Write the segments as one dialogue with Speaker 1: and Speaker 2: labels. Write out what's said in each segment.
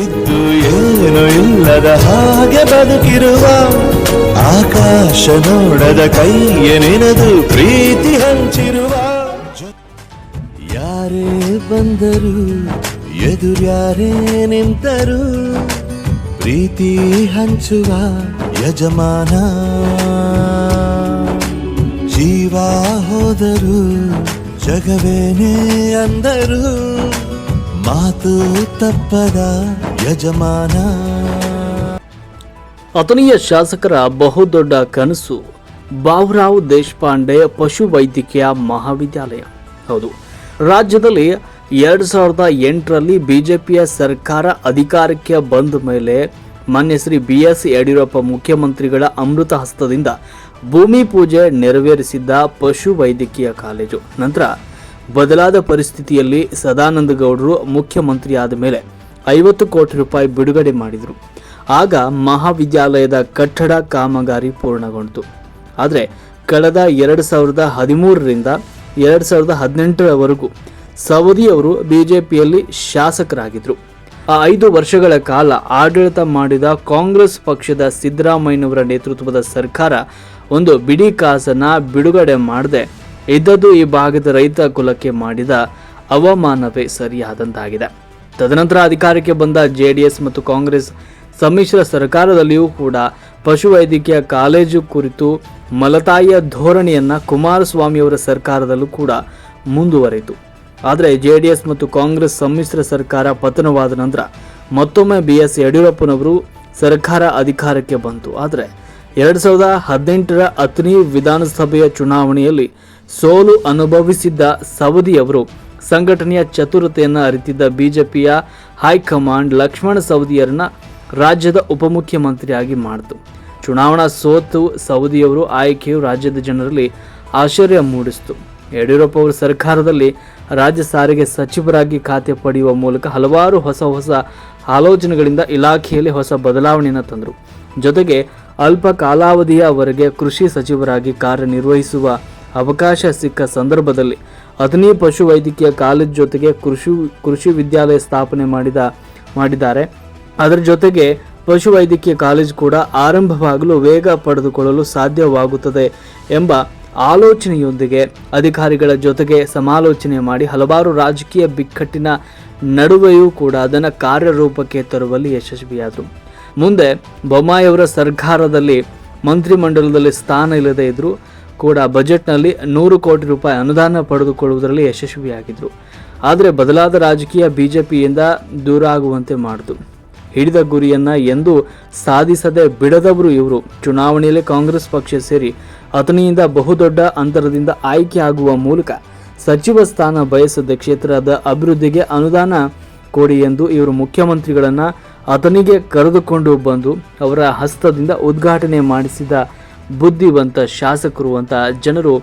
Speaker 1: ಇದ್ದು ಏನು ಇಲ್ಲದ ಹಾಗೆ ಬದುಕಿರುವ ಆಕಾಶ ನೋಡದ ಕೈಯ ಪ್ರೀತಿ ಹಂಚಿರುವ ಯಾರೇ ಬಂದರು ಎದುರ್ಯಾರೇ ನಿಂತರು, ಪ್ರೀತಿ ಹಂಚುವ ಯಜಮಾನ. ಜೀವ ಹೋದರು ಜಗವೇನೇ ಅಂದರು ಮಾತು ತಪ್ಪದ ಯಜಮಾನ.
Speaker 2: ಅಥಣಿಯ ಶಾಸಕರ ಬಹುದೊಡ್ಡ ಕನಸು ಬಾಬುರಾವ್ ದೇಶಪಾಂಡೆ ಪಶು ವೈದ್ಯಕೀಯ ಮಹಾವಿದ್ಯಾಲಯ. ಹೌದು, ರಾಜ್ಯದಲ್ಲಿ ಎರಡು ಸಾವಿರದ ಎಂಟರಲ್ಲಿ ಬಿಜೆಪಿಯ ಸರ್ಕಾರ ಅಧಿಕಾರಕ್ಕೆ ಬಂದ ಮೇಲೆ ಮಾನ್ಯ ಶ್ರೀ ಬಿ ಎಸ್ ಯಡಿಯೂರಪ್ಪ ಮುಖ್ಯಮಂತ್ರಿಗಳ ಅಮೃತ ಹಸ್ತದಿಂದ ಭೂಮಿ ಪೂಜೆ ನೆರವೇರಿಸಿದ್ದ ಪಶು ವೈದ್ಯಕೀಯ ಕಾಲೇಜು. ನಂತರ ಬದಲಾದ ಪರಿಸ್ಥಿತಿಯಲ್ಲಿ ಸದಾನಂದ ಗೌಡರು ಮುಖ್ಯಮಂತ್ರಿ ಆದ ಮೇಲೆ ಐವತ್ತು ಕೋಟಿ ರೂಪಾಯಿ ಬಿಡುಗಡೆ ಮಾಡಿದರು. ಆಗ ಮಹಾವಿದ್ಯಾಲಯದ ಕಟ್ಟಡ ಕಾಮಗಾರಿ ಪೂರ್ಣಗೊಂಡಿತು. ಆದರೆ ಕಳೆದ ಎರಡು ಸಾವಿರದ ಹದಿಮೂರರಿಂದ ಎರಡು ಸಾವಿರದ ಹದಿನೆಂಟರವರೆಗೂ ಸವದಿಯವರು ಬಿಜೆಪಿಯಲ್ಲಿ ಶಾಸಕರಾಗಿದ್ದರು ಆ ಐದು ವರ್ಷಗಳ ಕಾಲ ಆಡಳಿತ ಮಾಡಿದ ಕಾಂಗ್ರೆಸ್ ಪಕ್ಷದ ಸಿದ್ದರಾಮಯ್ಯನವರ ನೇತೃತ್ವದ ಸರ್ಕಾರ ಒಂದು ಬಿಡಿ ಕಾಸನ್ನು ಬಿಡುಗಡೆ ಮಾಡದೆ ಇದ್ದದ್ದು ಈ ಭಾಗದ ರೈತ ಕುಲಕ್ಕೆ ಮಾಡಿದ ಅವಮಾನವೇ ಸರಿಯಾದಂತಾಗಿದೆ. ತದನಂತರ ಅಧಿಕಾರಕ್ಕೆ ಬಂದ ಜೆಡಿಎಸ್ ಮತ್ತು ಕಾಂಗ್ರೆಸ್ ಸಮ್ಮಿಶ್ರ ಸರ್ಕಾರದಲ್ಲಿಯೂ ಕೂಡ ಪಶುವೈದ್ಯಕೀಯ ಕಾಲೇಜು ಕುರಿತು ಮಲತಾಯಿಯ ಧೋರಣೆಯನ್ನು ಕುಮಾರಸ್ವಾಮಿಯವರ ಸರ್ಕಾರದಲ್ಲೂ ಕೂಡ ಮುಂದುವರೆಯಿತು. ಆದರೆ ಜೆಡಿಎಸ್ ಮತ್ತು ಕಾಂಗ್ರೆಸ್ ಸಮ್ಮಿಶ್ರ ಸರ್ಕಾರ ಪತನವಾದ ನಂತರ ಮತ್ತೊಮ್ಮೆ ಬಿ ಎಸ್ ಯಡಿಯೂರಪ್ಪನವರು ಸರ್ಕಾರ ಅಧಿಕಾರಕ್ಕೆ ಬಂತು. ಆದರೆ ಎರಡು ಸಾವಿರದ ಹದಿನೆಂಟರ ಅಥಣಿ ವಿಧಾನಸಭೆಯ ಚುನಾವಣೆಯಲ್ಲಿ ಸೋಲು ಅನುಭವಿಸಿದ್ದ ಸವದಿಯವರು ಸಂಘಟನೆಯ ಚತುರತೆಯನ್ನು ಅರಿತಿದ್ದ ಬಿಜೆಪಿಯ ಹೈಕಮಾಂಡ್ ಲಕ್ಷ್ಮಣ ಸವದಿಯರನ್ನ ರಾಜ್ಯದ ಉಪಮುಖ್ಯಮಂತ್ರಿಯಾಗಿ ಮಾಡಿತು. ಚುನಾವಣಾ ಸೋತು ಸವದಿಯವರು ಆಯ್ಕೆಯು ರಾಜ್ಯದ ಜನರಲ್ಲಿ ಆಶ್ಚರ್ಯ ಮೂಡಿಸಿತು. ಯಡಿಯೂರಪ್ಪ ಅವರ ಸರ್ಕಾರದಲ್ಲಿ ರಾಜ್ಯ ಸಾರಿಗೆ ಸಚಿವರಾಗಿ ಖಾತೆ ಪಡೆಯುವ ಮೂಲಕ ಹಲವಾರು ಹೊಸ ಹೊಸ ಆಲೋಚನೆಗಳಿಂದ ಇಲಾಖೆಯಲ್ಲಿ ಹೊಸ ಬದಲಾವಣೆಯನ್ನು ತಂದರು. ಜೊತೆಗೆ ಅಲ್ಪ ಕಾಲಾವಧಿಯವರೆಗೆ ಕೃಷಿ ಸಚಿವರಾಗಿ ಕಾರ್ಯನಿರ್ವಹಿಸುವ ಅವಕಾಶ ಸಿಕ್ಕ ಸಂದರ್ಭದಲ್ಲಿ ಅಥಣಿ ಪಶು ವೈದ್ಯಕೀಯ ಕಾಲೇಜ್ ಜೊತೆಗೆ ಕೃಷಿ ಕೃಷಿ ವಿದ್ಯಾಲಯ ಸ್ಥಾಪನೆ ಮಾಡಿದ, ಮಾಡಿದ್ದಾರೆ. ಅದರ ಜೊತೆಗೆ ಪಶು ವೈದ್ಯಕೀಯ ಕಾಲೇಜ್ ಕೂಡ ಆರಂಭವಾಗಲು ವೇಗ ಪಡೆದುಕೊಳ್ಳಲು ಸಾಧ್ಯವಾಗುತ್ತದೆ ಎಂಬ ಆಲೋಚನೆಯೊಂದಿಗೆ ಅಧಿಕಾರಿಗಳ ಜೊತೆಗೆ ಸಮಾಲೋಚನೆ ಮಾಡಿ ಹಲವಾರು ರಾಜಕೀಯ ಬಿಕ್ಕಟ್ಟಿನ ನಡುವೆಯೂ ಕೂಡ ಅದನ್ನು ಕಾರ್ಯರೂಪಕ್ಕೆ ತರುವಲ್ಲಿ ಯಶಸ್ವಿಯಾದರು. ಮುಂದೆ ಬೊಮ್ಮಾಯಿಯವರ ಸರ್ಕಾರದಲ್ಲಿ ಮಂತ್ರಿಮಂಡಲದಲ್ಲಿ ಸ್ಥಾನ ಇಲ್ಲದೆ ಇದ್ದರೂ ಕೂಡ ಬಜೆಟ್ನಲ್ಲಿ ನೂರು ಕೋಟಿ ರೂಪಾಯಿ ಅನುದಾನ ಪಡೆದುಕೊಳ್ಳುವುದರಲ್ಲಿ ಯಶಸ್ವಿಯಾಗಿದ್ದರು ಆದರೆ ಬದಲಾದ ರಾಜಕೀಯ ಬಿಜೆಪಿಯಿಂದ ದೂರ ಆಗುವಂತೆ ಮಾಡಿತು ಹಿಡಿದ ಗುರಿಯನ್ನು ಎಂದು ಸಾಧಿಸದೆ ಬಿಡದವರು ಇವರು. ಚುನಾವಣೆಯಲ್ಲಿ ಕಾಂಗ್ರೆಸ್ ಪಕ್ಷ ಸೇರಿ ಅತನಿಯಿಂದ ಬಹುದೊಡ್ಡ ಅಂತರದಿಂದ ಆಯ್ಕೆ ಆಗುವ ಮೂಲಕ ಸಚಿವ ಸ್ಥಾನ ಬಯಸದ ಕ್ಷೇತ್ರದ ಅಭಿವೃದ್ಧಿಗೆ ಅನುದಾನ ಕೊಡಿ ಎಂದು ಇವರು ಮುಖ್ಯಮಂತ್ರಿಗಳನ್ನು ಅತನಿಗೆ ಕರೆದುಕೊಂಡು ಬಂದು ಅವರ ಹಸ್ತದಿಂದ ಉದ್ಘಾಟನೆ ಮಾಡಿಸಿದ ಬುದ್ಧಿವಂತ ಶಾಸಕರು ಅಂತ ಜನರು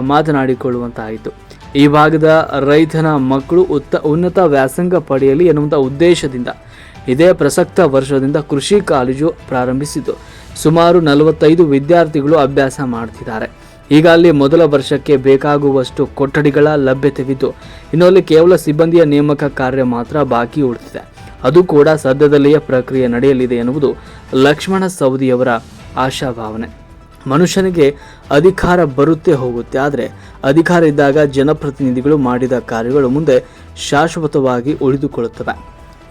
Speaker 2: ಮಾತನಾಡಿಕೊಳ್ಳುವಂತಾಯಿತು. ಈ ಭಾಗದ ರೈತನ ಮಕ್ಕಳು ಉತ್ತ, ಉನ್ನತ ವ್ಯಾಸಂಗ ಪಡೆಯಲಿ ಎನ್ನುವಂಥ ಉದ್ದೇಶದಿಂದ ಇದೇ ಪ್ರಸಕ್ತ ವರ್ಷದಿಂದ ಕೃಷಿ ಕಾಲೇಜು ಪ್ರಾರಂಭಿಸಿತು ಸುಮಾರು ನಲವತ್ತೈದು ವಿದ್ಯಾರ್ಥಿಗಳು ಅಭ್ಯಾಸ ಮಾಡ್ತಿದ್ದಾರೆ. ಈಗ ಅಲ್ಲಿ ಮೊದಲ ವರ್ಷಕ್ಕೆ ಬೇಕಾಗುವಷ್ಟು ಕೊಠಡಿಗಳ ಲಭ್ಯತೆವಿದ್ದು, ಇನ್ನು ಅಲ್ಲಿ ಕೇವಲ ಸಿಬ್ಬಂದಿಯ ನೇಮಕ ಕಾರ್ಯ ಮಾತ್ರ ಬಾಕಿ ಉಳಿದಿದೆ. ಅದು ಕೂಡ ಸದ್ಯದಲ್ಲಿಯೇ ಪ್ರಕ್ರಿಯೆ ನಡೆಯಲಿದೆ ಎನ್ನುವುದು ಲಕ್ಷ್ಮಣ ಸವದಿಯವರ ಆಶಾಭಾವನೆ. ಮನುಷ್ಯನಿಗೆ ಅಧಿಕಾರ ಬರುತ್ತೆ ಹೋಗುತ್ತೆ. ಆದರೆ ಅಧಿಕಾರ ಇದ್ದಾಗ ಜನಪ್ರತಿನಿಧಿಗಳು ಮಾಡಿದ ಕಾರ್ಯಗಳು ಮುಂದೆ ಶಾಶ್ವತವಾಗಿ ಉಳಿದುಕೊಳ್ಳುತ್ತವೆ.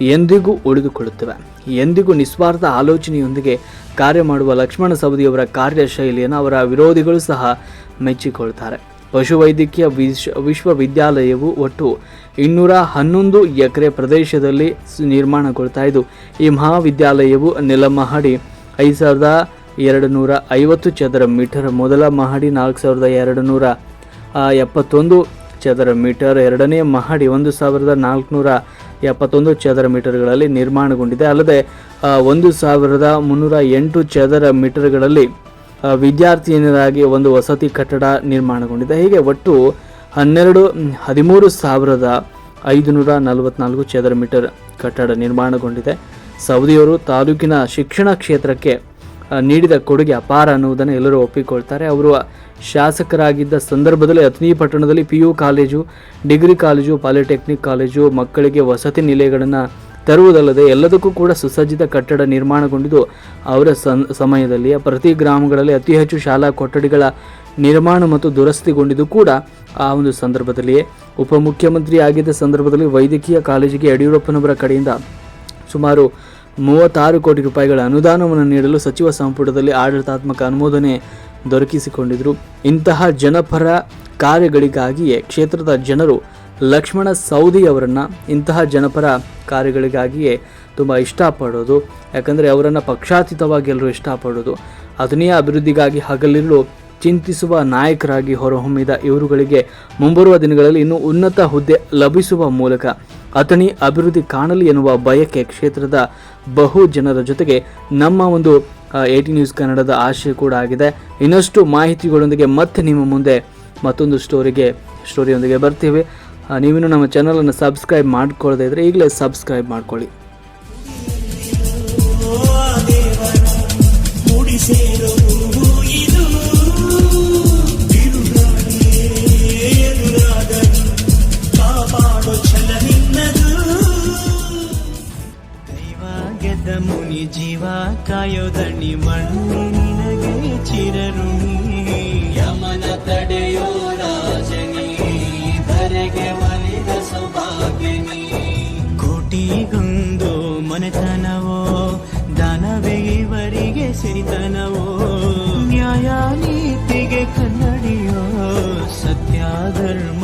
Speaker 2: ಎಂದಿಗೂ ಉಳಿದುಕೊಳ್ಳುತ್ತವೆ. ಎಂದಿಗೂ ನಿಸ್ವಾರ್ಥ ಆಲೋಚನೆಯೊಂದಿಗೆ ಕಾರ್ಯ ಮಾಡುವ ಲಕ್ಷ್ಮಣ ಸವದಿಯವರ ಕಾರ್ಯಶೈಲಿಯನ್ನು ಅವರ ವಿರೋಧಿಗಳು ಸಹ ಮೆಚ್ಚಿಕೊಳ್ತಾರೆ. ಪಶುವೈದ್ಯಕೀಯ ವಿಶ್ವ ವಿಶ್ವವಿದ್ಯಾಲಯವು ಒಟ್ಟು ಇನ್ನೂರ ಹನ್ನೊಂದು ಎಕರೆ ಪ್ರದೇಶದಲ್ಲಿ ನಿರ್ಮಾಣಗೊಳ್ತಾ ಇದ್ದು, ಈ ಮಹಾವಿದ್ಯಾಲಯವು ನೆಲಮಹಡಿ, ಐದು ಸಾವಿರದ ಎರಡು ನೂರ ಐವತ್ತು ಚದರ ಮೀಟರ್, ಮೊದಲ ಮಹಡಿ ನಾಲ್ಕು ಸಾವಿರದ ಎರಡು ನೂರ ಎಪ್ಪತ್ತೊಂದು ಚದರ ಮೀಟರ್, ಎರಡನೇ ಮಹಡಿ ಒಂದು ಸಾವಿರದ ನಾಲ್ಕುನೂರ ಎಪ್ಪತ್ತೊಂದು ಚದರ ಮೀಟರ್ಗಳಲ್ಲಿ ನಿರ್ಮಾಣಗೊಂಡಿದೆ. ಅಲ್ಲದೆ ಒಂದು ಸಾವಿರದ ಮುನ್ನೂರ ಎಂಟು ಚದರ ಮೀಟರ್ಗಳಲ್ಲಿ ವಿದ್ಯಾರ್ಥಿನಿಯರಾಗಿ ಒಂದು ವಸತಿ ಕಟ್ಟಡ ನಿರ್ಮಾಣಗೊಂಡಿದೆ. ಹೀಗೆ ಒಟ್ಟು ಹನ್ನೆರಡು ಹದಿಮೂರು ಸಾವಿರದ ಐದುನೂರ ನಲವತ್ನಾಲ್ಕು ಚದರ ಮೀಟರ್ ಕಟ್ಟಡ ನಿರ್ಮಾಣಗೊಂಡಿದೆ. ಸೌದಿಯವರು ತಾಲೂಕಿನ ಶಿಕ್ಷಣ ಕ್ಷೇತ್ರಕ್ಕೆ ನೀಡಿದ ಕೊಡುಗೆ ಅಪಾರ ಅನ್ನುವುದನ್ನು ಎಲ್ಲರೂ ಒಪ್ಪಿಕೊಳ್ತಾರೆ. ಅವರು ಶಾಸಕರಾಗಿದ್ದ ಸಂದರ್ಭದಲ್ಲಿ ಅಥಣಿ ಪಟ್ಟಣದಲ್ಲಿ P U college, degree college, polytechnic college ಮಕ್ಕಳಿಗೆ ವಸತಿ ನಿಲಯಗಳನ್ನು ತರುವುದಲ್ಲದೆ ಎಲ್ಲದಕ್ಕೂ ಕೂಡ ಸುಸಜ್ಜಿತ ಕಟ್ಟಡ ನಿರ್ಮಾಣಗೊಂಡಿದ್ದು ಅವರ ಸಮಯದಲ್ಲಿ. ಪ್ರತಿ ಗ್ರಾಮಗಳಲ್ಲಿ ಅತಿ ಹೆಚ್ಚು ಶಾಲಾ ಕೊಠಡಿಗಳ ನಿರ್ಮಾಣ ಮತ್ತು ದುರಸ್ತಿಗೊಂಡಿದ್ದು ಕೂಡ ಆ ಒಂದು ಸಂದರ್ಭದಲ್ಲಿಯೇ. ಉಪಮುಖ್ಯಮಂತ್ರಿ ಆಗಿದ್ದ ಸಂದರ್ಭದಲ್ಲಿ ವೈದ್ಯಕೀಯ ಕಾಲೇಜಿಗೆ ಯಡಿಯೂರಪ್ಪನವರ ಕಡೆಯಿಂದ ಸುಮಾರು ಮೂವತ್ತಾರು ಕೋಟಿ ರೂಪಾಯಿಗಳ ಅನುದಾನವನ್ನು ನೀಡಲು ಸಚಿವ ಸಂಪುಟದಲ್ಲಿ ಆಡಳಿತಾತ್ಮಕ ಅನುಮೋದನೆ ದೊರಕಿಸಿಕೊಂಡಿದ್ರು. ಇಂತಹ ಜನಪರ ಕಾರ್ಯಗಳಿಗಾಗಿಯೇ ಕ್ಷೇತ್ರದ ಜನರು ಲಕ್ಷ್ಮಣ ಸೌದಿ ಅವರನ್ನ ಇಂತಹ ಜನಪರ ಕಾರ್ಯಗಳಿಗಾಗಿಯೇ ತುಂಬ ಇಷ್ಟಪಡೋದು. ಯಾಕಂದರೆ ಅವರನ್ನು ಪಕ್ಷಾತೀತವಾಗಿ ಎಲ್ಲರೂ ಇಷ್ಟಪಡೋದು. ಅದನ್ನೇ ಅಭಿವೃದ್ಧಿಗಾಗಿ ಹಗಲಿರಲು ಚಿಂತಿಸುವ ನಾಯಕರಾಗಿ ಹೊರಹೊಮ್ಮಿದ ಇವರುಗಳಿಗೆ ಮುಂಬರುವ ದಿನಗಳಲ್ಲಿ ಇನ್ನೂ ಉನ್ನತ ಹುದ್ದೆ ಲಭಿಸುವ ಮೂಲಕ ಅತನಿ ಅಭಿವೃದ್ಧಿ ಕಾಣಲಿ ಎನ್ನುವ ಬಯಕೆ ಕ್ಷೇತ್ರದ ಬಹು ಜನರ ಜೊತೆಗೆ ನಮ್ಮ ಒಂದು ಏಟಿ ನ್ಯೂಸ್ ಕನ್ನಡದ ಆಶಯ ಕೂಡ ಆಗಿದೆ. ಇನ್ನಷ್ಟು ಮಾಹಿತಿಗಳೊಂದಿಗೆ ಮತ್ತೆ ನಿಮ್ಮ ಮುಂದೆ ಮತ್ತೊಂದು ಸ್ಟೋರಿಗೆ ಸ್ಟೋರಿಯೊಂದಿಗೆ ಬರ್ತೀವಿ. ನೀವಿನ್ನೂ ನಮ್ಮ ಚಾನಲನ್ನು ಸಬ್ಸ್ಕ್ರೈಬ್ ಮಾಡ್ಕೊಳ್ಳದೇ ಇದ್ದರೆ ಈಗಲೇ ಸಬ್ಸ್ಕ್ರೈಬ್ ಮಾಡ್ಕೊಳ್ಳಿ.
Speaker 3: ಮುನಿ ಜೀವ ಕಾಯೋದಣಿ ಮಣ್ಣು ನಿನಗೆ ಚಿರರುಣಿ ಯಮನ ತಡೆಯೋ ರಾಜನಿ ಧರೆಗೆ ಮಲಿದ ಸುಭಾಗಿನಿ ಕೋಟಿ ಕೋಟಿಗೊಂದು ಮನೆತನವೋ ದಾನವೇ ಇವರಿಗೆ ಸಿರಿತನವೋ. ನ್ಯಾಯ ನೀತಿಗೆ ಕನ್ನಡಿಯೋ ಸತ್ಯ ಧರ್ಮ